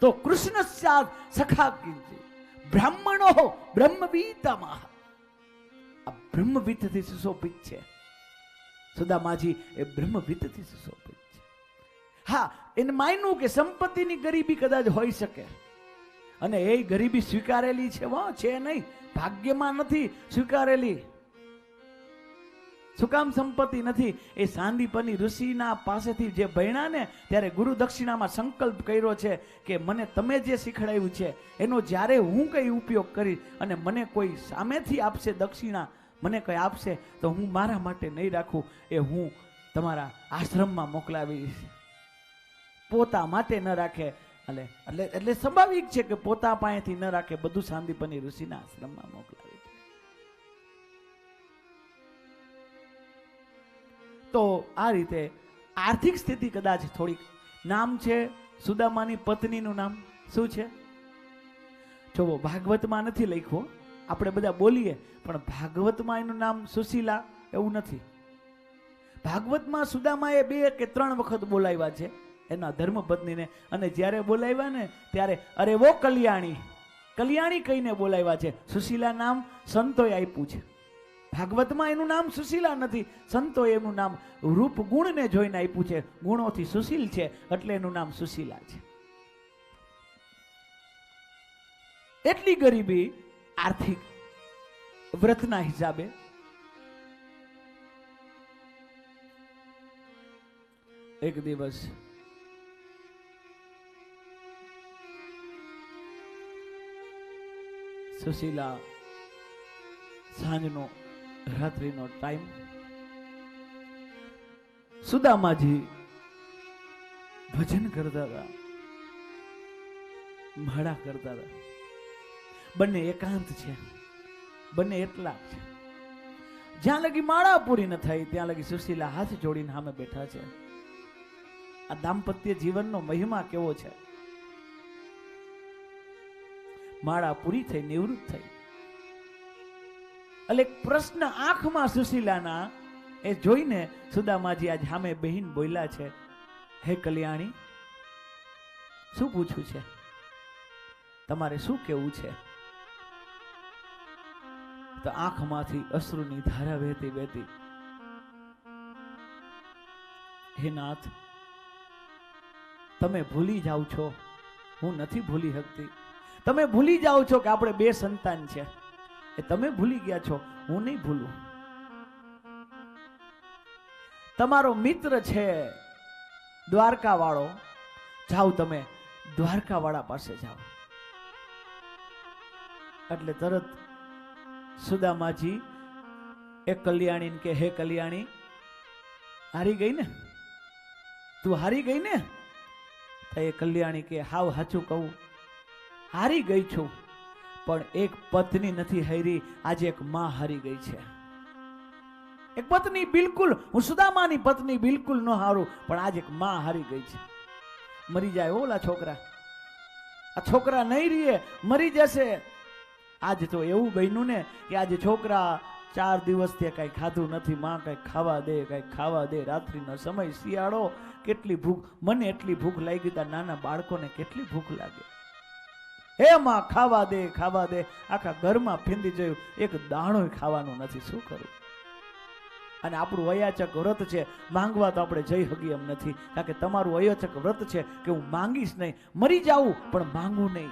તો કૃષ્ણ સ્યાદ સખા કિંચિત બ્રાહ્મણો બ્રહ્મવીતમાં. આ બ્રહ્મવિદથી સુશોભિત છે. સુદામાજી, એ બ્રહ્મવિદથી સુશોભિત છે. હા, એને માન્યું કે સંપત્તિની ગરીબી કદાચ હોઈ શકે. અને એ ગરીબી સ્વીકારેલી છે વા છે નહીં. ભાગ્યમાં નથી સ્વીકારેલી. શું કામ સંપત્તિ નથી. એ સાંદીપની ઋષિના પાસેથી જે ભણ્યા ને ત્યારે ગુરુ દક્ષિણામાં સંકલ્પ કર્યો છે કે મને તમે જે શીખડાવ્યું છે, એનો જ્યારે હું કંઈ ઉપયોગ કરીશ અને મને કોઈ સામેથી આપશે દક્ષિણા, મને કંઈ આપશે, તો હું મારા માટે નહીં રાખું, એ હું તમારા આશ્રમમાં મોકલાવીશ. પોતા માટે ન રાખે. એટલે એટલે એટલે સ્વાભાવિક છે કે પોતા પાસેથી ન રાખે, બધું સાંદીપની ઋષિના આશ્રમમાં મોકલાવી તો આ રીતે આર્થિક સ્થિતિ કદાચ થોડીક નામ છે, સુદામાની પત્નીનું નામ શું છે? જોવો, ભાગવતમાં નથી લખ્યું. આપણે બધા બોલીએ, પણ ભાગવતમાં એનું નામ સુશીલા એવું નથી. ભાગવતમાં સુદામાએ બે કે ત્રણ વખત બોલાવ્યા છે, એના ધર્મપત્નીને. અને જ્યારે બોલાવ્યા ને, ત્યારે અરે વો કલ્યાણી. કલ્યાણી કહીને બોલાવ્યા છે. સુશીલા નામ સંતોએ આપ્યું છે. ભાગવતમાં એનું નામ સુશીલા નથી. સંતો એનું નામ રૂપ ગુણને જોઈને આપ્યું છે. ગુણોથી સુશીલ છે એટલે એનું નામ સુશીલા છે. એટલી ગરીબી આર્થિક વ્રતના હિસાબે એક દિવસ સુશીલા સાંજનો રાત્રિનો ટાઈમ સુદામાજી ભજન કરતા હતા. માળા કરતા હતા. બંને એકાંત છે. બંને એટલા છે. જ્યાં લગી માળા પૂરી ન થાય, ત્યાં લગી સુશીલા હાથ જોડીને સામે બેઠા છે. આ દાંપત્ય જીવનનો મહિમા કેવો છે? માળા પૂરી થઈ, નિવૃત્ત થઈ. એટલે પ્રશ્ન આંખમાં સુશીલાના એ જોઈને સુદામાજી આજ સામે બહેન બોલ્યા છે, હે કલ્યાણી, શું પૂછવું છે? તમારે શું કેવું છે? તો આંખમાંથી અશ્રુની ધારા વહેતી વહેતી, હે નાથ, તમે ભૂલી જાઓ છો, હું નથી ભૂલી શકતી. તમે ભૂલી જાઓ છો કે આપણે બે સંતાન છે. એ તમે ભૂલી ગયા છો, હું નહીં ભૂલું. તમારો મિત્ર છે દ્વારકા વાળો જાઓ તમે દ્વારકા વાળા પાસે જાઓ. એટલે તરત સુદામાજી, એ કલ્યાણી કે હે કલ્યાણી, હારી ગઈ ને? તું હારી ગઈ ને? એ કલ્યાણી કે, હાવ હાચું કહું, હારી ગઈ છું. પણ એક પત્ની નથી હારી, આજે એક માં હારી ગઈ છે. એક પત્ની બિલકુલ, હું સુદામાની પત્ની બિલકુલ ન હારું, પણ આજે એક માં હારી ગઈ છે. મરી જાય ઓલા છોકરા. આ છોકરા નહીં રહીએ મરી જશે. આજ તો એવું બન્યું ને કે આજે છોકરા ચાર દિવસથી કાંઈ ખાધું નથી, માં કઈ ખાવા દે, કાંઈ ખાવા દે, રાત્રિનો સમય શિયાળો, કેટલી ભૂખ, મને એટલી ભૂખ લાગી હતા નાના બાળકોને કેટલી ભૂખ લાગે. હે માં ખાવા દે ખાવા દે. આખા ઘરમાં ફીંદી જોયું. એક દાણો ખાવાનું નથી. શું કરું? અને આપણું અયાચક વ્રત છે. માંગવા તો આપણે જઈ હગી એમ નથી. કારણ કે તમારું અયોચક વ્રત છે કે હું માંગીશ નહીં. મરી જાઉં, પણ માંગું નહીં.